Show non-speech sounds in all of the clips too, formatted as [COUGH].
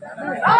Não.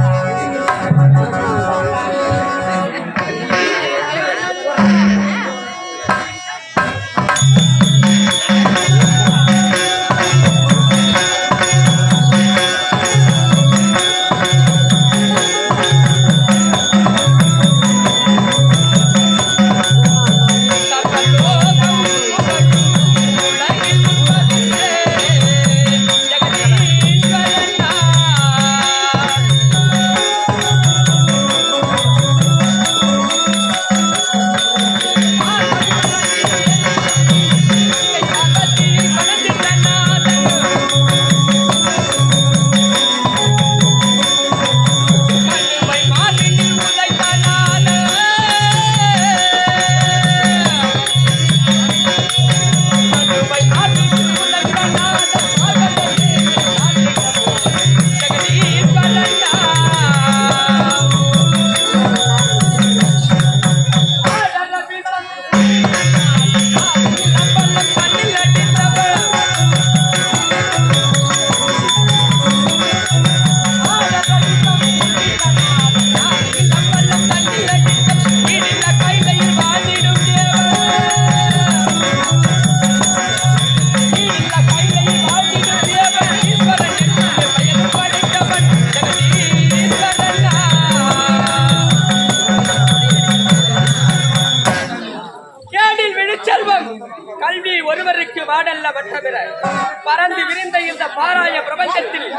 பறந்து விரிந்த இந்த பாராய பிரபஞ்சத்தில்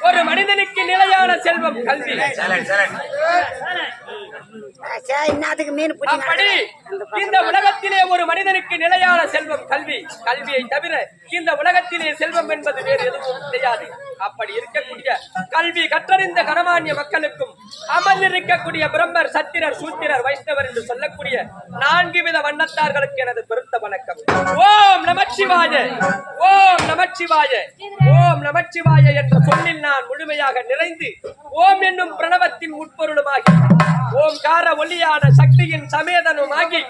ஒரு மனிதனுக்கு நிலையான செல்வம் கல்வி. அப்படி இந்த உலகத்திலே ஒரு மனிதனுக்கு நிலையான செல்வம் கல்வி. கல்வியை தவிர இந்த உலகத்திலே செல்வம் என்பது வேறு எதுவும் கிடையாது. அப்படி இருக்கக்கூடிய கல்வி கற்றறிந்த கனமானிய மக்களுக்கும் அமர்ந்திருக்கக்கூடிய பிரம்மர் சத்திரர் சூத்திரர் வைஷ்ணவர் என்று சொல்லக்கூடிய நான்கு வித வண்ணத்தார்களுக்கு எனது பெருத்த வணக்கம். ஓ! நமச்சிவாய. ஓம் நமச்சிவாய. ஓம் நமச்சிவாய என்ற சொல்லில் நான் முழுமையாக நிறைந்து ஓம் என்னும் பிரணவத்தின் உட்பொருளுமாகி ஓம்கார ஒளியான சக்தியின் சமேதனுமாகி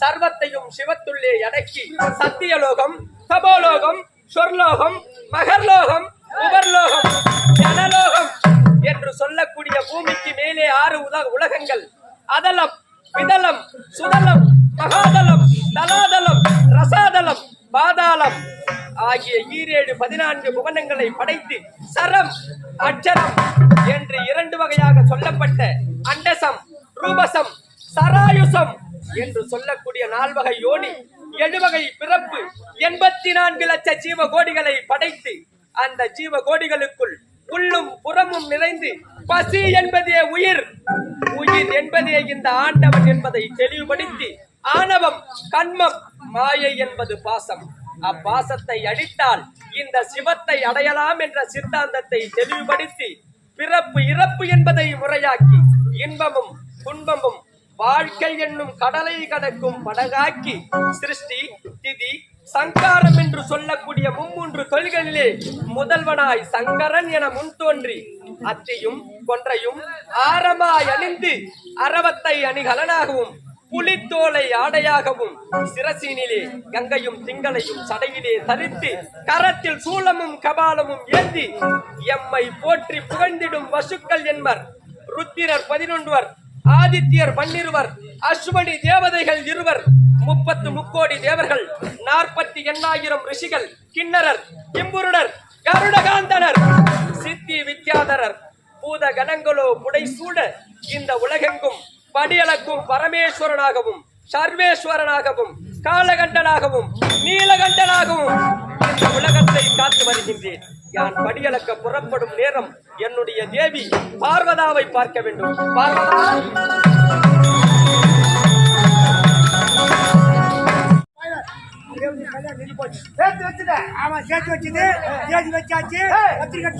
சர்வத்தையும் சிவத்துள்ளே அடக்கி சத்தியலோகம் தபோலோகம் சொர்லோகம் மகர்லோகம் உபர்லோகம் ஜனலோகம் என்று சொல்லக்கூடிய பூமிக்கு மேலே ஆறு உலக உலகங்கள். அதலம் விதலம் சுதலம் மகாதலம் ஆகிய ஈரேழு பதினான்கு புவனங்களை படைத்து சரம் அட்சரம் என்று இரண்டு வகையாக சொல்லப்பட்ட அண்டசம் ரூபசம் சராயுசம் என்று சொல்லக்கூடிய நால்வகை யோனி எழுவகை பிறப்பு எண்பத்தி நான்கு லட்ச ஜீவ கோடிகளை படைத்து அந்த ஜீவ கோடிகளுக்குள் உள்ளும் புறமும் நிறைந்து பசி என்பதே உயிர் உயிர் என்பதே இந்த ஆண்டவன் என்பதை தெளிவுபடுத்தி ஆணவம் கண்மம் மாயை என்பது பாசம். அப்பாசத்தை அடித்தால் இந்த சிவத்தை அடையலாம் என்ற சித்தாந்தத்தை தெளிவுபடுத்தி பிறப்பு இறப்பு என்பதை முறையாக்கி இன்பமும் துன்பமும் வாழ்க்கை என்னும் கடலை கடக்கும் படகாக்கி சிருஷ்டி திதி சங்காரம் என்று சொல்லக்கூடிய மும்மூன்று தொழில்களிலே முதல்வனாய் சங்கரன் என முன் தோன்றி அத்தியும் கொன்றையும் ஆரமாய் அணிந்து அரவத்தை அணிகலனாகவும் புலித்தோலை ஆடையாகவும் சிரசினிலே கங்கையும் திங்களையும் சடையிலே தரித்து கரத்தில் சூலமும் கபாலமும் ஏந்தி எம்மை போற்றி புகழ்ந்திடும் வசுக்கள் என்பர். ருத்திரர் பதினொன்றுவர் ஆதித்யர் பன்னிருவர் அஸ்வனி தேவதைகள் இருவர் முப்பத்து முக்கோடி தேவர்கள் நாற்பத்தி எண்ணாயிரம் ரிஷிகள் கிண்ணரர் இம்புருடர் கருடகாந்தனர் சித்தி வித்யாதரர் பூத கணங்களோ புடைசூட இந்த உலகெங்கும் படியளக்கும் பரமேஸ்வரனாகவும் சர்வேஸ்வரனாகவும் காலகண்டனாகவும் நீலகண்டனாகவும் இந்த உலகத்தை காத்து வருகின்றேன். யான் படியளக்க புறப்படும் நேரம் என்னுடைய தேவி பார்வதாவை பார்க்க வேண்டும். பார்வதா! ஆமா சேர்த்து வச்சது சேர்த்து வச்சாச்சு. பத்திரிக்கை.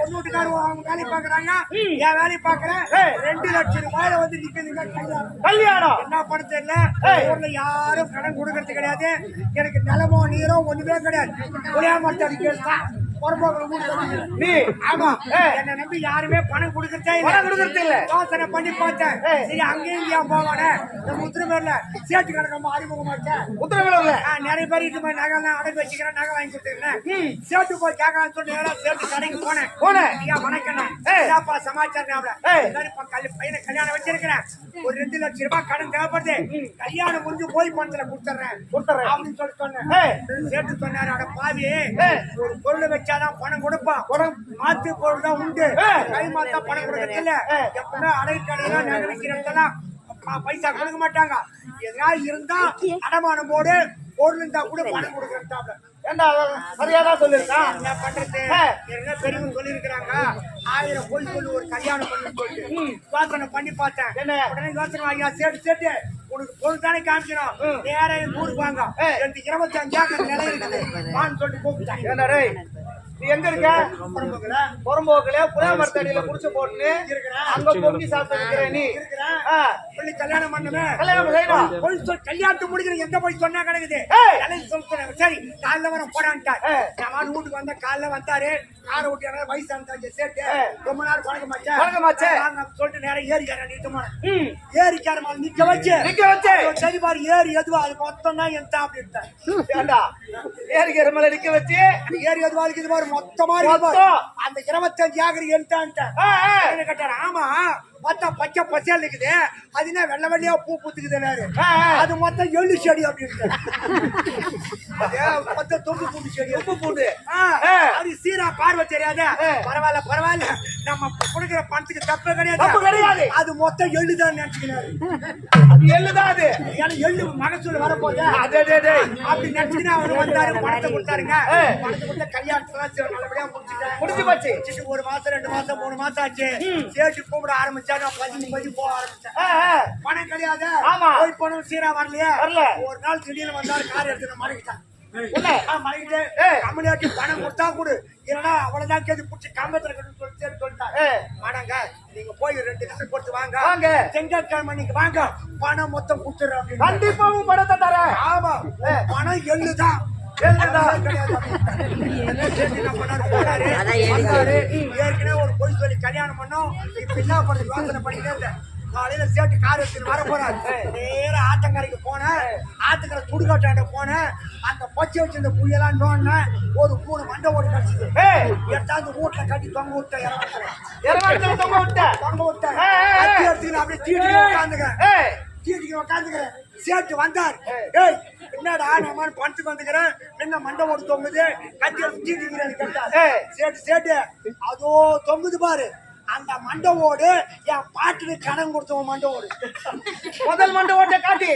பொண்ணு வீட்டுக்காரங்க அவங்க வேலையை பாக்குறாங்க என் வேலையை பாக்குறேன். ரெண்டு லட்சம் ரூபாயில வந்து நிக்குதுங்க கல்யாணம். என்ன பண்ண தெரியல. ஊர்ல யாரும் கடன் கொடுக்கறது கிடையாது எனக்கு நிலமோ நீரோ ஒண்ணுமே கிடையாது ஒரே மரத்தடி கேஸ் தான். நீ ஆமா. என்ன நம்பி யாருமே பணம் கொடுக்கறதே இல்ல. பணம் கொடுக்கறது இல்ல. யோசனை பண்ணி பார்த்தேன். சரி அங்கேயும் இங்கேயா போவானே. நம்ம உத்திரமேல சேட்டு கணக்கு அறிமுகமாச்சேன் உத்தரவிடல ஆ, நிறைய பேர் இது மாதிரி நகை எல்லாம் அடகு வச்சுக்கிறேன் நகை வாங்கி கொடுத்துருக்கேன் சேட்டு போய் கேட்கலாம்னு சொல்லி சேட்டு கடைக்கு போனேன். போனேன். ஐயா வணக்கம் ஏய். ஏப்பா சமாச்சாரம் பையனை கல்யாணம் வச்சிருக்கிறேன். ஒரு ரெண்டு லட்சம் ரூபாய் கடன் தேவைப்படுது. கல்யாணம் முடிஞ்சு போய் பணத்துல கொடுத்துறேன். கொடுத்துறேன். அப்படின்னு சொல்லி சொன்னேன். சேட்டு சொன்னாரு அட பாவி. ஒரு பொருளை வச்சாதான் பணம் கொடுப்பான். மாத்து பொருள் தான் உண்டு. கை மாத்தா பணம் கொடுக்கறது இல்ல ஏய். எப்பவுமே அடகு கடையில நகை விற்கிறதெல்லாம் பைசா கொடுக்க மாட்டாங்க. எதனா இருந்தா அடமானம் போடு பொருள் இருந்தா கூட பணம் கொடுக்கறதாப்ல ஏண்டா சரியாதான் சொல்லிருக்கான் என்ன பண்றது. என்ன பெரியவங்க சொல்லியிருக்கிறாங்க? ஆயிரம் பொய் சொல்லி ஒரு கல்யாணம் பண்ணி சொல்லிட்டு. யோசனை பண்ணி பார்த்தேன். என்ன? உடனே யோசனை ஐயா உனக்கு பொருள் தானே காமிக்கணும். நேர எங்க ஊருக்கு வாங்க. எனக்கு இருபத்தி அஞ்சு ஏக்கர் நிலம் இருக்குது. வான்னு சொல்லிட்டு கூப்பிட்டாங்க நீ எங்க இருக்க? புறம்போக்குல புளிய மரத்தடியில குடிச்சு போட்டு இருக்கிறேன். அங்க பொங்கி சாப்பிட்டு இருக்கிற நீ. கல்யாணம் பண்ணுவேன் கல்யாணம் செய்யணும். போய் சொல் கல்யாணத்து முடிக்கிற எங்க போய் சொன்னா கிடக்குது? சொல்ல. சரி காலைல வர. நான் வீட்டுக்கு வந்தா காலைல வந்தாரு? காரை விட்டு யாராவது வயசான சேர்த்து. ரொம்ப நாள் பழக்க மாட்டேன் பழக்க. சொல்லிட்டு நேரம் ஏரிக்கார நிக்க போனேன். ஏரிக்கார மேல நிக்க வச்சு. நிக்க வச்சு. சரி பாரு ஏரி எதுவா? அது மொத்தம் தான் என் தான் அப்படின்ட்டேன். ஏறிக்கிற மேல நிக்க வச்சு. ஏரி எதுவா இருக்குது பாரு? மொத்தமா பாரு. மொத்தம். அந்த இருபத்தஞ்சு ஏக்கர் என் தான் ஆ, ஆ. என்ன கேட்டாரு ஆமா பார்த்தா பச்சை பச்சையா இருக்குது அது என்ன வெள்ளை வெள்ளையா பூ பூத்துக்குதுனாரு. அது மொத்தம் எள்ளு செடி அப்படின்னு [LAUGHS] தொங்கு பூண்டு செடி உப்பு பூண்டு. அது சீரா பார்வை தெரியாத. பரவாயில்ல பரவாயில்ல நம்ம கொடுக்குற பணத்துக்கு தப்பு கிடையாது தப்பு கிடையாது. அது மொத்தம் எள்ளுதான் நினைச்சுக்கிறாரு அது ஏன்னா எள்ளு மகசூல் வரப்போதே அதே அப்படி நினைச்சுக்கிட்டு அவரு வந்தாரு பணத்தை கொடுத்தாருங்க. பணத்தை கொடுத்த கல்யாணத்துல நல்லபடியா முடிச்சுட்டேன் முடிஞ்சு போச்சு முடிச்சிட்டு ஒரு மாசம் ரெண்டு மாசம் மூணு மாசம் ஆச்சு சேட்டு கூப்பிட ஆரம்பிச்சா நான் பதினஞ்சு பதி போக ஆரம்பிச்சேன். பணம் கிடையாது ஆமா. போய் பணம் சீரா வரலையே வரல. ஒரு நாள் திடீர்னு வந்தாரு கார் எடுத்து மறைக்கிட்டான் உள்ள. மறைக்கிட்டு ஏய். கம்பெனியாட்டி பணம் கொடுத்தா கொடு. இல்லைன்னா அவ்வளவுதான் கேட்டு பிடிச்சி கம்பத்துல கட்டு சொல்லி சரி சொல்லிட்டாங்க ஏய். வாடாங்க நீங்க போய் ரெண்டு லட்சம் கொடுத்து வாங்க. வாங்க. செங்கற்கிழமை நீங்க வாங்க. பணம் மொத்தம் கொடுத்துறேன் அப்படின்னு கண்டிப்பா உன் பணத்தை தரேன். ஆமா. பணம் எள்ளுதான். ஏற்கனவே ஒரு பொய் சொல்லி கல்யாணம் பண்ணோம். இப்ப என்ன பண்ணு யோசனை பண்ணிட்டே இருந்தேன் காலையில சேட்டு கார் எடுத்துட்டு வர போறாரு. நேரா ஆத்தங்கரைக்கு போனேன். ஆத்துக்கரை சுடுகாட்டாண்ட போனேன். அந்த பச்சை வச்சிருந்த புளியெல்லாம் நோண்டினேன் ஒரு மூணு மண்டை ஓடி கடிச்சது. எடுத்தாந்து வீட்டுல கட்டி தொங்க விட்ட இறங்குறேன் இறங்காட்டுல தொங்க விட்ட. தொங்க விட்டேன். எடுத்துக்கிட்டு அப்படியே தீட்டி உட்காந்துக்கிறேன். சீட்டுக்கு உட்காந்துக்கிறேன். சேட்டு வந்தார். ஏய்! என்னடா நான் மாதிரி பணத்துக்கு வந்துக்கிறேன். என்ன மண்டை ஓடு தொங்குது? கட்டி எடுத்து சீட்டுக்கிறேன் கேட்டார். ஏய். சேட்டு சேட்டு. அதோ தொங்குது பாரு. அந்த மண்டை ஓடு என் பாட்டுக்கு கடன் கொடுத்தவன் மண்டை ஓடு முதல் மண்டை ஓட்ட காட்டி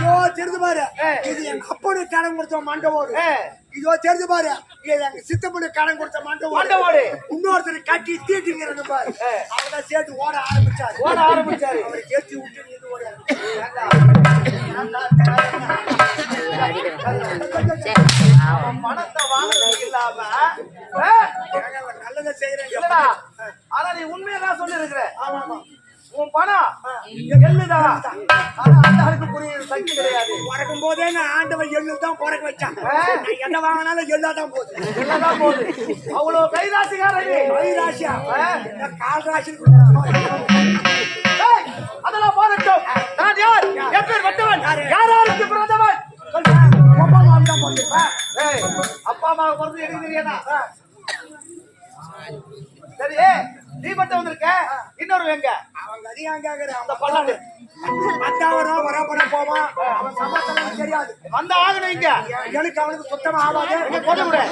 இதோ தெரிஞ்சு பாரு. இது எங்க அப்பனுக்கு கடன் கொடுத்த மண்டை ஓடு. இதோ தெரிஞ்சு பாரு. இது எங்க சித்தப்பனுக்கு கடன் கொடுத்த மண்டை மண்டை ஓடு. இன்னொருத்தர் கட்டி தீட்டுங்கிறது பாரு. அவதான் சேட்டு ஓட ஆரம்பிச்சாரு. ஓட ஆரம்பிச்சாரு. அவரை ஏற்றி விட்டு இது ஓட பணத்தை வாங்குறது இல்லாம நல்லதை செய்யறேன். ஆனா நீ உண்மையதான் சொல்லிருக்கிற. உன் பணம் எள்ளுதான். ஆனா அந்த ஆளுக்கு புரியுற சக்தி கிடையாது. பிறக்கும் போதே நான் ஆண்டவன் எள்ளு தான் பிறக்க வச்சான். நான் என்ன வாங்கினாலும் எள்ளா தான் போகுது எள்ளதான் போகுது. அவ்வளவு கைராசிக்காரன் நீ. வழி ராசியா ஆ. இந்த கால் ராசி அதெல்லாம் போகட்டும். நான் யார்? எப்பேர் வந்தவன்? யாராருக்கு பிறந்தவன்? ஏய், அப்பா அம்மாவை பிறந்து எனக்கு தெரியாதா? சரி நீ மட்டும் வந்திருக்க? இன்னொரு எங்க? அவன் கதியாங்க அந்த பல்லாண்டு. வந்தவனும் வரப்பட போவான் அவன் சமாச்சாரம் தெரியாது. வந்த ஆகணும் இங்க. எனக்கு அவனுக்கு சுத்தமா ஆகாது. போட்டு விடு